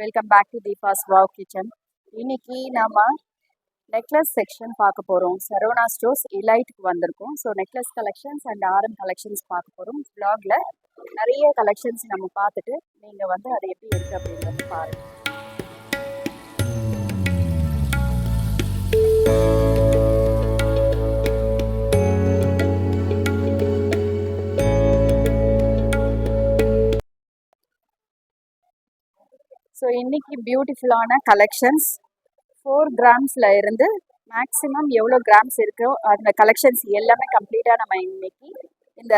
Welcome back to Deepa's wow kitchen இன்னைக்கு நம்ம necklace section பார்க்க போகிறோம் சரோனா ஸ்டோர்ஸ் இலைட்டுக்கு வந்திருக்கோம். ஸோ நெக்லஸ் கலெக்ஷன்ஸ் அண்ட் ஆரம் கலெக்ஷன்ஸ் பார்க்க போகிறோம் ப்ளாகில் நிறைய கலெக்ஷன்ஸ் நம்ம பார்த்துட்டு நீங்கள் வந்து அது எப்படி இருக்குது அப்படிங்கிறது பாருங்கள் இன்னைக்கு பியூட்டிஃபுல்லான கலெக்ஷன்ஸ் ஃபோர் கிராம்ஸில் இருந்து மேக்ஸிமம் எவ்வளோ கிராம்ஸ் இருக்கோ அந்த கலெக்ஷன்ஸ் எல்லாமே கம்ப்ளீட்டாக நம்ம இன்னைக்கு இந்த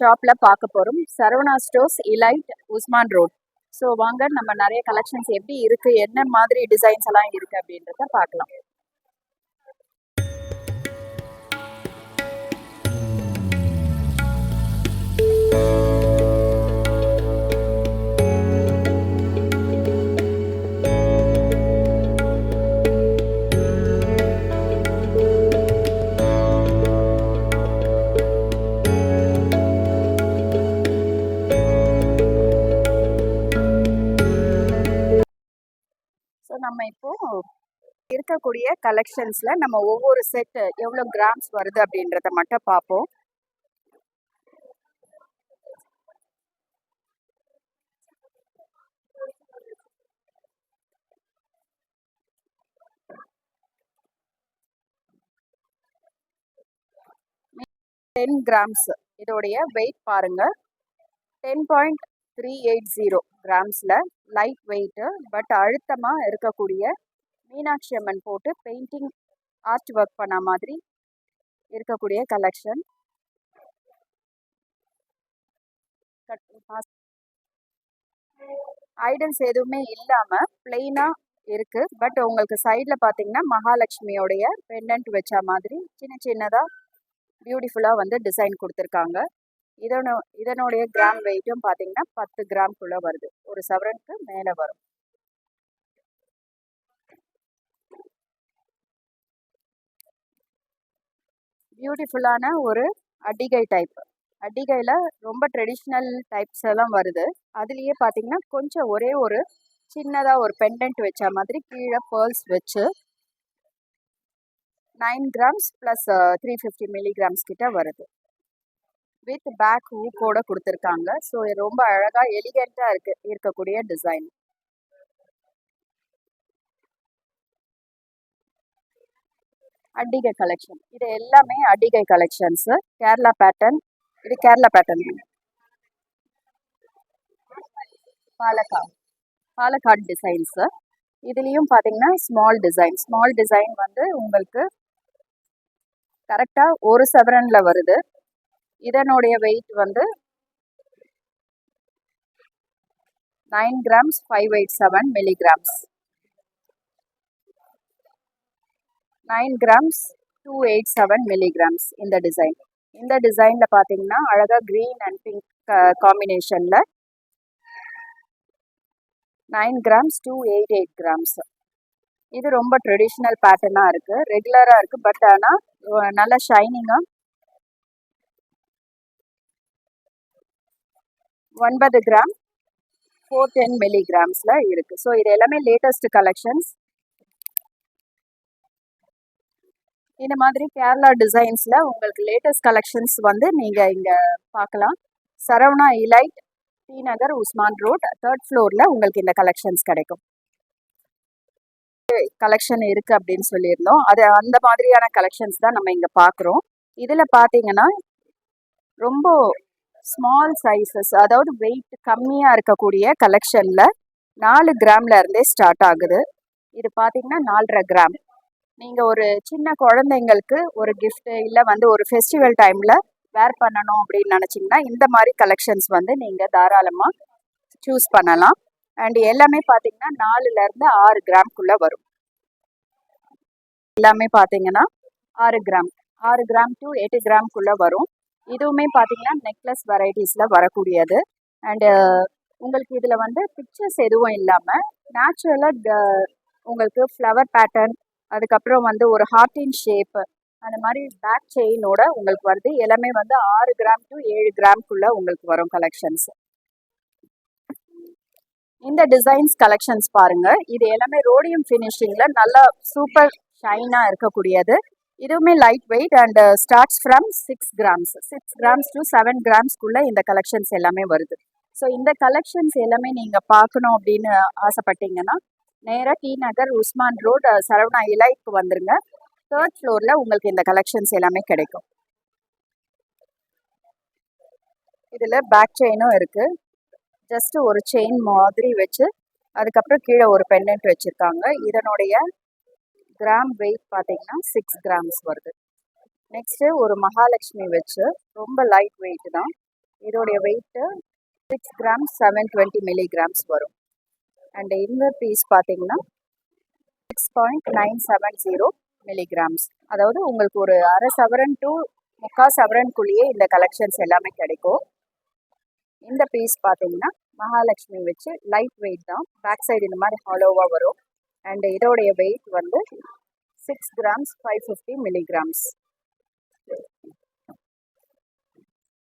ஷாப்பில் பார்க்க போகிறோம் Saravana stores elite Usman road so வாங்க நம்ம நிறைய கலெக்ஷன்ஸ் எப்படி இருக்குது என்ன மாதிரி டிசைன்ஸ் எல்லாம் இருக்குது அப்படின்றத பார்க்கலாம். ஸோ நம்ம இப்போ இருக்கக்கூடிய கலெக்ஷன்ஸில் நம்ம ஒவ்வொரு செட்டு எவ்வளோ கிராம்ஸ் வருது அப்படின்றத மட்டும் பார்ப்போம். டென் கிராம்ஸ் இதோடைய வெயிட் பாருங்க. Ten point three eight zero கிராம்ஸில் light weight but அழுத்தமாக இருக்கக்கூடிய மீனாட்சி அம்மன் போட்டு பெயிண்டிங் ஆர்ட் ஒர்க் பண்ண மாதிரி இருக்கக்கூடிய கலெக்ஷன் ஐடல்ஸ் எதுவுமே இல்லாமல் பிளெயினாக இருக்குது பட் உங்களுக்கு சைடில் பார்த்தீங்கன்னா மகாலட்சுமியோடைய பெண்டன்ட் வச்ச மாதிரி சின்ன சின்னதாக பியூட்டிஃபுல்லாக வந்து டிசைன் கொடுத்துருக்காங்க. இதனோ இதனுடைய கிராம் வெயிட்டும் பார்த்தீங்கன்னா பத்து கிராம்குள்ளே வருது. ஒரு சவரனுக்கு மேலே வரும். பியூட்டிஃபுல்லான ஒரு அடிகை டைப் அடிகையில் ரொம்ப ட்ரெடிஷ்னல் டைப்ஸ் எல்லாம் வருது. அதுலேயே பார்த்தீங்கன்னா கொஞ்சம் ஒரே ஒரு சின்னதாக ஒரு பெண்டன்ட் வச்ச மாதிரி கீழே பேர்ல்ஸ் வச்சு nine grams plus three fifty milligrams கிட்ட வருது. வித் பேக் ஹூக்கோட கொடுத்துருக்காங்க. ஸோ ரொம்ப அழகாக எலிகெண்ட்டாக இருக்கு இருக்கக்கூடிய டிசைன் அடிகை கலெக்ஷன் இது எல்லாமே அடிகை கலெக்ஷன்ஸு கேரளா பேட்டர்ன் இது கேரளா பேட்டர்ன் பாலக்காடு. பாலக்காடு டிசைன்ஸு இதுலேயும் பார்த்தீங்கன்னா ஸ்மால் டிசைன் ஸ்மால் டிசைன் வந்து உங்களுக்கு கரெக்டாக ஒரு செவரனில் வருது. இதனுடைய வெயிட் வந்து nine grams five eight seven milligrams nine grams two eight seven milligrams இந்த டிசைன் இந்த டிசைனில் பார்த்தீங்கன்னா அழகாக க்ரீன் அண்ட் பிங்க் காம்பினேஷனில் nine grams two eight eight grams இது ரொம்ப ட்ரெடிஷ்னல் பேட்டர்னாக இருக்குது ரெகுலராக இருக்குது பட் ஆனால் நல்லா ஷைனிங்காக ஒன்பது கிராம் ஃபோர் டென் மில்லிகிராம்ஸில் இருக்குது ஸோ இது எல்லாமே லேட்டஸ்ட் கலெக்ஷன்ஸ் இந்த மாதிரி கேரளா டிசைன்ஸில் உங்களுக்கு லேட்டஸ்ட் கலெக்ஷன்ஸ் வந்து நீங்கள் இங்கே பார்க்கலாம். Saravana elite T Nagar Usman road third ஃப்ளோரில் உங்களுக்கு இந்த கலெக்ஷன்ஸ் கிடைக்கும். கலெக்ஷன் இருக்குது அப்படின்னு சொல்லியிருந்தோம். அது அந்த மாதிரியான கலெக்ஷன்ஸ் தான் நம்ம இங்கே பார்க்குறோம். இதில் பார்த்தீங்கன்னா ரொம்ப ஸ்மால் சைஸஸ் அதாவது வெயிட் கம்மியாக இருக்கக்கூடிய கலெக்ஷனில் நாலு கிராம்ல இருந்தே ஸ்டார்ட் ஆகுது. இது பார்த்தீங்கன்னா நாலரை கிராம். நீங்கள் ஒரு சின்ன குழந்தைங்களுக்கு ஒரு கிஃப்ட்டு இல்லை வந்து ஒரு ஃபெஸ்டிவல் டைமில் வேர் பண்ணணும் அப்படின்னு நினச்சிங்கன்னா இந்த மாதிரி கலெக்ஷன்ஸ் வந்து நீங்கள் தாராளமாக சூஸ் பண்ணலாம். அண்ட் எல்லாமே பார்த்தீங்கன்னா நாலுலேருந்து ஆறு கிராம்குள்ளே வரும். எல்லாமே பார்த்தீங்கன்னா ஆறு கிராம். ஆறு கிராம் டு எட்டு கிராம்குள்ளே வரும். இதுவுமே பார்த்தீங்கன்னா நெக்லஸ் வெரைட்டிஸில் வரக்கூடியது. அண்டு uh, உங்களுக்கு இதில் வந்து பிக்சர்ஸ் எதுவும் இல்லாமல் நேச்சுரலாக uh, உங்களுக்கு ஃப்ளவர் பேட்டர்ன் அதுக்கப்புறம் வந்து ஒரு ஹார்டின் ஷேப் அந்த மாதிரி பேக் செயினோட உங்களுக்கு வருது. எல்லாமே வந்து ஆறு கிராம் டு ஏழு கிராம்குள்ளே உங்களுக்கு வரும் கலெக்ஷன்ஸ் இந்த டிசைன்ஸ் கலெக்ஷன்ஸ் பாருங்க. இது எல்லாமே ரோடியம் ஃபினிஷிங்கில் நல்லா சூப்பர் ஷைனாக இருக்கக்கூடியது. இதுவுமே light weight and starts from six grams six grams to seven கிராம்ஸ்க்குள்ளே இந்த கலெக்ஷன்ஸ் எல்லாமே வருது. ஸோ இந்த கலெக்ஷன்ஸ் எல்லாமே நீங்கள் பார்க்கணும் அப்படின்னு ஆசைப்பட்டீங்கன்னா நேராக டி நகர் உஸ்மான் ரோட் சரவணா இலைக்கு வந்துருங்க. தேர்ட் ஃப்ளோரில் உங்களுக்கு இந்த கலெக்ஷன்ஸ் எல்லாமே கிடைக்கும். இதில் பேக் செயினும் இருக்குது ஜஸ்ட்டு ஒரு செயின் மாதிரி வச்சு அதுக்கப்புறம் கீழே ஒரு பெண்டன்ட் வச்சுருக்காங்க. இதனுடைய கிராம் வெயிட் பார்த்தீங்கன்னா சிக்ஸ் கிராம்ஸ் வருது. நெக்ஸ்ட்டு ஒரு மகாலட்சுமி வச்சு ரொம்ப லைட் வெயிட் தான். இதோடைய weight six grams seven twenty milligrams வரும். அண்ட் இந்த பீஸ் பார்த்தீங்கன்னா six point nine seven zero milligrams அதாவது உங்களுக்கு ஒரு அரை சவரன் டு முக்கால் சவரனுக்குள்ளேயே இந்த கலெக்ஷன்ஸ் எல்லாமே கிடைக்கும். இந்த பீஸ் பார்த்தீங்கன்னா மகாலட்சுமி வச்சு லைட் வெயிட் தான். பேக் சைடு இந்த மாதிரி ஹாலோவாக வரும். அண்ட் இதோடைய வெயிட் வந்து six grams five fifty milligrams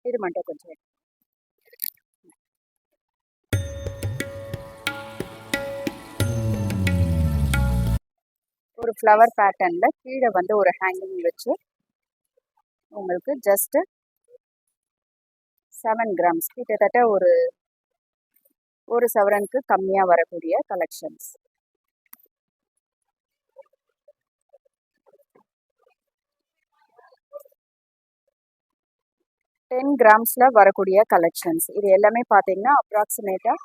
இது மட்டும் கொஞ்சம் ஒரு ஃப்ளவர் பேட்டர்னில் கீழே வந்து ஒரு ஹேங்கிங் வச்சு உங்களுக்கு ஜஸ்ட்டு செவன் கிராம்ஸ் கிட்டத்தட்ட ஒரு ஒரு சவரனுக்கு கம்மியாக வரக்கூடிய கலெக்ஷன்ஸ் டென் கிராம்ஸில் வரக்கூடிய கலெக்ஷன்ஸ் இது எல்லாமே பார்த்தீங்கன்னா அப்ராக்சிமேட்டாக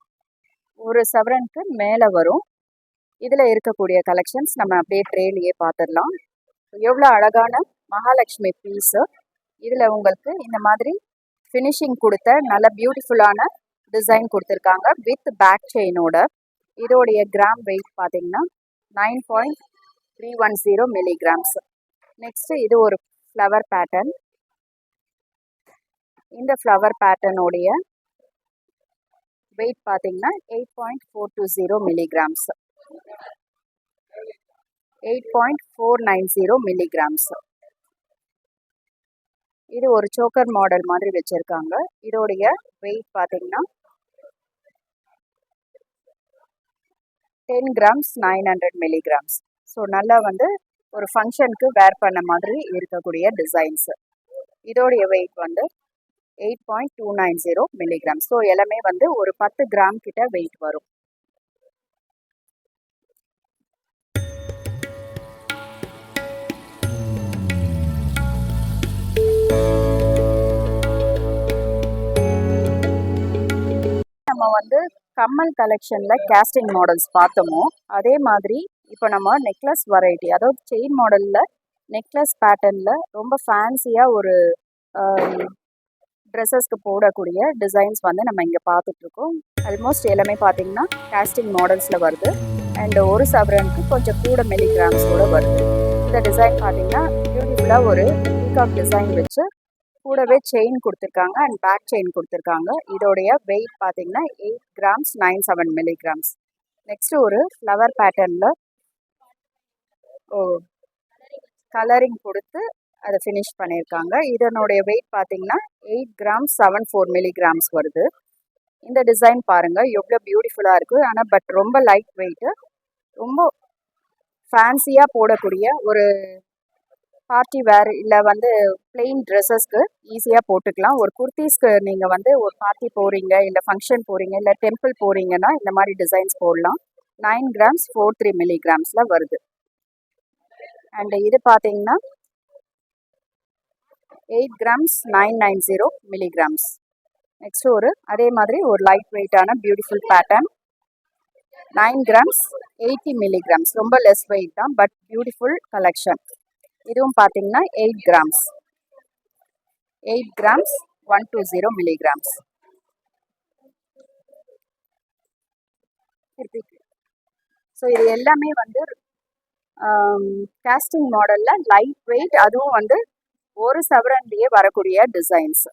ஒரு சவரனுக்கு மேலே வரும். இதில் இருக்கக்கூடிய கலெக்ஷன்ஸ் நம்ம அப்படியே ட்ரேலையே பார்த்துடலாம் எவ்வளோ அழகான மகாலட்சுமி பீஸு இதில் உங்களுக்கு இந்த மாதிரி ஃபினிஷிங் கொடுத்த நல்ல பியூட்டிஃபுல்லான டிசைன் கொடுத்துருக்காங்க வித் பேக் செயினோட இதோடைய கிராம் வெயிட் பார்த்தீங்கன்னா nine point three one zero milligrams next இது ஒரு ஃப்ளவர் பேட்டர்ன் இந்த ஃப்ளவர் பேட்டர்னுடைய வெயிட் பார்த்தீங்கன்னா eight point four two zero milligrams eight point four nine zero milligrams இது ஒரு சோக்கர் மாடல் மாதிரி வச்சுருக்காங்க. இதோடைய வெயிட் பார்த்தீங்கன்னா ten grams nine hundred milligrams so நல்லா வந்து ஒரு ஃபங்க்ஷனுக்கு வேர் பண்ண மாதிரி இருக்கக்கூடிய டிசைன்ஸ் இதோடைய வெயிட் வந்து eight point two nine zero milligram so எல்லாமே வந்து ஒரு பத்து கிராம் கிட்ட வெயிட் வரும். நம்ம வந்து கம்மல் கலெக்ஷனில் கேஸ்டிங் மாடல்ஸ் பார்த்தோமோ அதே மாதிரி இப்போ நம்ம நெக்லஸ் வெரைட்டி அதாவது செயின் மாடலில் நெக்லஸ் பேட்டர்னில் ரொம்ப ஃபேன்சியாக ஒரு ட்ரெஸ்ஸஸ்க்கு போடக்கூடிய டிசைன்ஸ் வந்து நம்ம இங்கே பார்த்துட்ருக்கோம். ஆல்மோஸ்ட் எல்லாமே பார்த்தீங்கன்னா கேஸ்டிங் மாடல்ஸில் வருது. அண்ட் ஒரு சவரனுக்கு கொஞ்சம் கூட மில்லிகிராம்ஸோட வருது. இந்த டிசைன் பார்த்தீங்கன்னா பியூட்டிஃபுல்லாக ஒரு பீகாக் டிசைன் வச்சு கூடவே செயின் கொடுத்துருக்காங்க அண்ட் பேக் செயின் கொடுத்துருக்காங்க. இதோடைய வெயிட் பார்த்தீங்கன்னா eight grams nine seven milligrams next ஒரு ஃப்ளவர் பேட்டர்னில் ஓ கலரிங் கொடுத்து அதை ஃபினிஷ் பண்ணியிருக்காங்க இதனுடைய வெயிட் பார்த்தீங்கன்னா eight grams seven four milligrams வருது. இந்த டிசைன் பாருங்கள் எவ்வளோ பியூட்டிஃபுல்லாக இருக்குது ஆனால் பட் ரொம்ப லைட் வெயிட்டு ரொம்ப ஃபேன்சியாக போடக்கூடிய ஒரு பார்ட்டி வேர் இல்லை வந்து பிளெயின் ட்ரெஸ்ஸஸ்க்கு ஈஸியாக போட்டுக்கலாம். ஒரு குர்த்திஸ்க்கு நீங்கள் வந்து ஒரு பார்ட்டி போகிறீங்க இல்லை ஃபங்க்ஷன் போகிறீங்க இல்லை டெம்பிள் போகிறீங்கன்னா இந்த மாதிரி டிசைன்ஸ் போடலாம். நைன் கிராம்ஸ் ஃபோர் த்ரீ மில்லிகிராம்ஸில் வருது. அண்டு இது பார்த்தீங்கன்னா eight grams nine nine zero milligrams next ஒரு அதே மாதிரி ஒரு லைட் வெயிட்டான beautiful pattern nine grams eighty milligrams ரொம்ப லெஸ் வெயிட் தான் பட் பியூட்டிஃபுல் கலெக்ஷன் இதுவும் பார்த்தீங்கன்னா eight grams eight grams one two zero milligrams so இது எல்லாமே வந்து கேஸ்டிங் மாடலில் லைட் வெயிட் அதுவும் வந்து ஒரு சவரன்லேயே வரக்கூடிய டிசைன்ஸ்